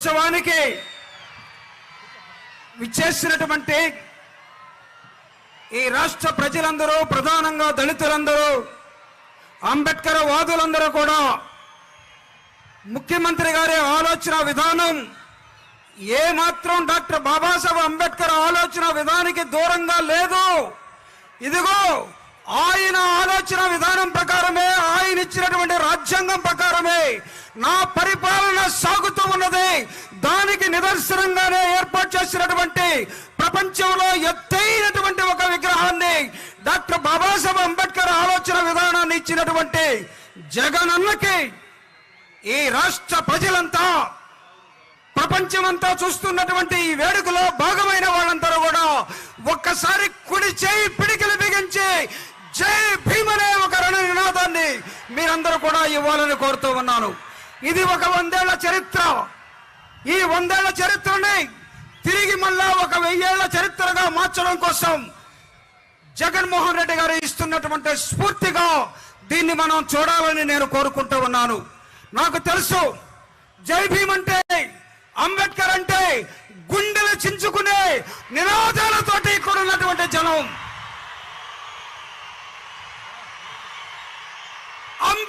ఉత్సవానికి విచ్చేసినటువంటి ఈ రాష్ట్ర ప్రజలందరూ ప్రధానంగా దళితులందరూ అంబేద్కర్ వాదులందరూ కూడా ముఖ్యమంత్రి గారి ఆలోచన విధానం ఏ మాత్రం డాక్టర్ బాబాసాహెబ్ అంబేద్కర్ ఆలోచన విధానానికి దూరంగా లేదు. ఇదిగో ఆయన ఆలోచన విధానం ప్రకారమే ఆయన ఇచ్చినటువంటి రాజ్యాంగం ప్రకారమే నా పరిపాలన సాగుతూ ఉన్నది. దానికి నిదర్శనంగానే ఏర్పాటు చేసినటువంటి ప్రపంచంలో ఎత్తైనటువంటి ఒక విగ్రహాన్ని డాక్టర్ బాబాసాహెబ్ అంబేద్కర్ ఆలోచన విధానాన్ని ఇచ్చినటువంటి జగనన్నకి ఈ రాష్ట్ర ప్రజలంతా ప్రపంచమంతా చూస్తున్నటువంటి ఈ వేడుకలో భాగమైన వాళ్ళందరూ కూడా ఒక్కసారి కుడి చేయి పిడికి జై భీమ్ అనే ఒక రణ నినాదాన్ని మీరందరూ కూడా ఇవ్వాలని కోరుతూ ఉన్నాను. ఇది ఒక వందేళ్ళ చరిత్ర. ఈ వందేళ్ళ చరిత్రని తిరిగి మళ్ళా ఒక వెయ్యేళ్ళ చరిత్రగా మార్చడం కోసం జగన్మోహన్ రెడ్డి గారు ఇస్తున్నటువంటి స్ఫూర్తిగా దీన్ని మనం చూడాలని నేను కోరుకుంటూ ఉన్నాను. నాకు తెలుసు జై భీమ్ అంటే అంబేద్కర్ అంటే గుండెలు చించుకునే నినాదాలతోటి ఇక్కడ ఉన్నటువంటి జనం.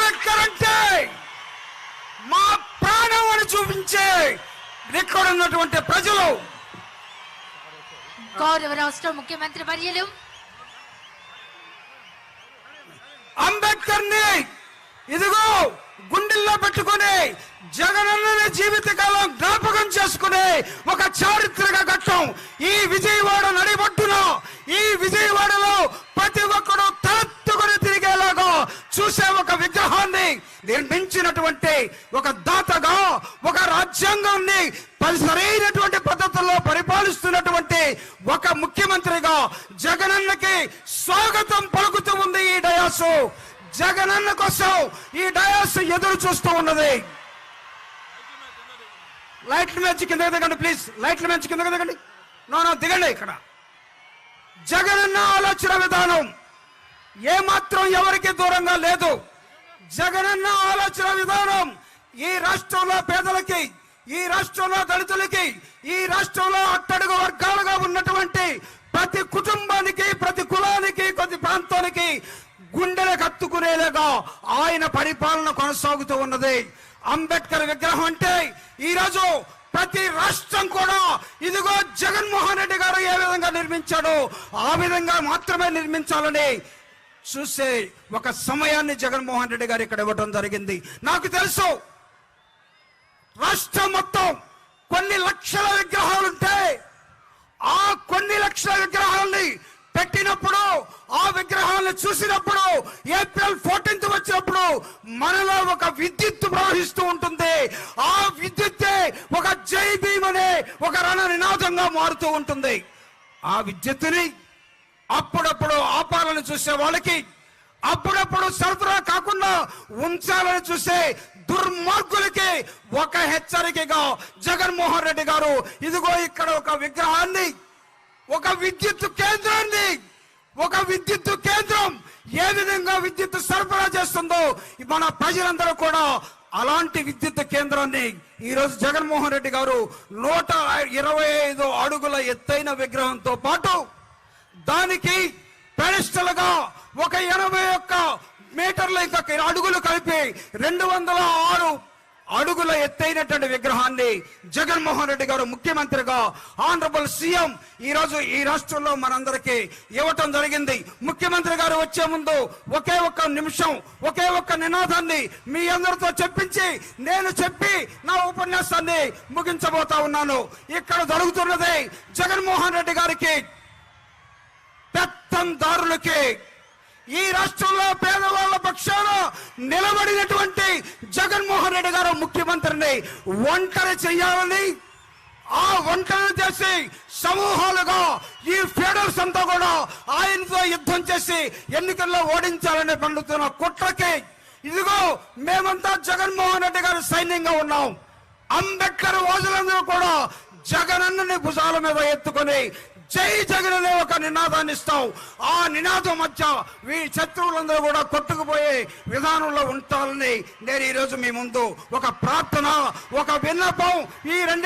అంబేద్కర్ అంటే మా ప్రాణం అని చూపించే ఇక్కడ ఉన్నటువంటి ప్రజలు. గౌరవ రాష్ట్ర ముఖ్యమంత్రి వర్యులు. అంబేద్కర్ని ఇదిగో గుండెల్లో పెట్టుకుని జగనన్న జీవితకాలం జ్ఞాపకం చేసుకునే ఒక చారిత్రక ఘట్టం ఈ విజయవాడ నడిబొట్టున ఈ విజయవాడలో ప్రతి ఒక్కరు తలెత్తుకుని తిరిగేలాగా చూసే ఒక విగ్రహాన్ని నిర్మించినటువంటి ఒక దాతగా ఒక రాజ్యాంగాన్ని సరైనటువంటి పద్ధతుల్లో పరిపాలిస్తున్నటువంటి ఒక ముఖ్యమంత్రిగా జగనన్నకి స్వాగతం పలుకుతూ ఉంది ఈ డయాసు. జగనన్న కోసం ఈ డయాస్ ఎదురు చూస్తూ ఉన్నది. లైట్లు మీద కింద దిగండి ప్లీజ్. లైట్లు మీద కింద దిగండి. నో నో దిగండి ఇక్కడ. జగనన్న ఆలోచన విధానం ఏమాత్రం ఎవరికి దూరంగా లేదు. జగనన్న ఆలోచన విధానం ఈ రాష్ట్రంలో పేదలకి ఈ రాష్ట్రంలో దళితులకి ఈ రాష్ట్రంలో అట్టడుగు వర్గాలుగా ఉన్నటువంటి ప్రతి కుటుంబానికి ప్రతి కులానికి ప్రతి ప్రాంతానికి గుండెలు కత్తుకునేలాగా ఆయన పరిపాలన కొనసాగుతూ ఉన్నది. అంబేద్కర్ విగ్రహం అంటే ఈ రోజు ప్రతి రాష్ట్రం కూడా ఇదిగో జగన్మోహన్ రెడ్డి గారు ఏ విధంగా నిర్మించాడో ఆ విధంగా మాత్రమే నిర్మించాలని చూసే ఒక సమయాన్ని జగన్మోహన్ రెడ్డి గారు ఇక్కడ ఇవ్వడం జరిగింది. నాకు తెలుసు రాష్ట్రం మొత్తం కొన్ని లక్షల విగ్రహాలుంటే ఆ కొన్ని లక్షల విగ్రహాలని పెట్టినప్పుడు ఆ విగ్రహాలను చూసినప్పుడు ఏప్రిల్ ఫోర్టీన్త్ వచ్చినప్పుడు మనలో ఒక విద్యుత్ ప్రవహిస్తూ ఉంటుంది. ఆ విద్యుత్తే ఒక జై భీమ్ అనే ఒక రణ నినాదంగా మారుతూ ఉంటుంది. ఆ విద్యుత్తుని అప్పుడప్పుడు ఆపాలని చూసే వాళ్ళకి అప్పుడప్పుడు సరఫరా కాకుండా ఉంచాలని చూసే దుర్మార్గులకి ఒక హెచ్చరికగా జగన్మోహన్ రెడ్డి గారు ఇదిగో ఇక్కడ ఒక విగ్రహాన్ని ఒక విద్యుత్ కేంద్రాన్ని ఒక విద్యుత్ కేంద్రం ఏ విధంగా విద్యుత్ సరఫరా చేస్తుందో మన ప్రజలందరూ కూడా అలాంటి విద్యుత్ కేంద్రాన్ని ఈరోజు జగన్మోహన్ రెడ్డి గారు నూట ఇరవై ఐదు అడుగుల ఎత్తైన విగ్రహంతో పాటు దానికి పెడస్టల్గా ఒక ఎనభై ఒక్క మీటర్ల ఇంకా అడుగులు కలిపి రెండు వందల ఆరు అడుగుల ఎత్తైనటువంటి విగ్రహాన్ని జగన్మోహన్ రెడ్డి గారు ముఖ్యమంత్రిగా ఆనరబుల్ సీఎం ఈ రోజు ఈ రాష్ట్రంలో మనందరికీ ఇవ్వటం జరిగింది. ముఖ్యమంత్రి గారు వచ్చే ముందు ఒకే ఒక్క నిమిషం ఒకే ఒక్క నినాదాన్ని మీ అందరితో చెప్పించి నేను చెప్పి నా ఉపన్యాసాన్ని ముగించబోతా ఉన్నాను. ఇక్కడ జరుగుతున్నది జగన్మోహన్ రెడ్డి గారికి పెత్తందారులకి ఈ రాష్ట్రంలో పేదవాళ్ళ పక్షాన నిలబడినటువంటి జగన్మోహన్ రెడ్డి గారు ముఖ్యమంత్రిని ఒంటరి చేయాలని ఆ ఒంటరి చేసి సమూహాలుగా ఈ ఫెడరల్స్ అంతా కూడా ఆయనతో యుద్ధం చేసి ఎన్నికల్లో ఓడించాలని పండుతున్న కుట్రకి ఇదిగో మేమంతా జగన్మోహన్ రెడ్డి గారు సైన్యంగా ఉన్నాం. అంబేద్కర్ వాదులందరూ కూడా జగనన్నని భుజాల మీద ఎత్తుకొని జై జగన్ అనే ఒక నినాదాన్ని ఇస్తాం ఆ నినాదం మధ్య వీ శత్రువులందరూ కూడా కొట్టుకుపోయే విధానంలో ఉంటాలని నేను ఈరోజు మీ ముందు ఒక ప్రార్థన ఒక విన్నపం ఈ రెండు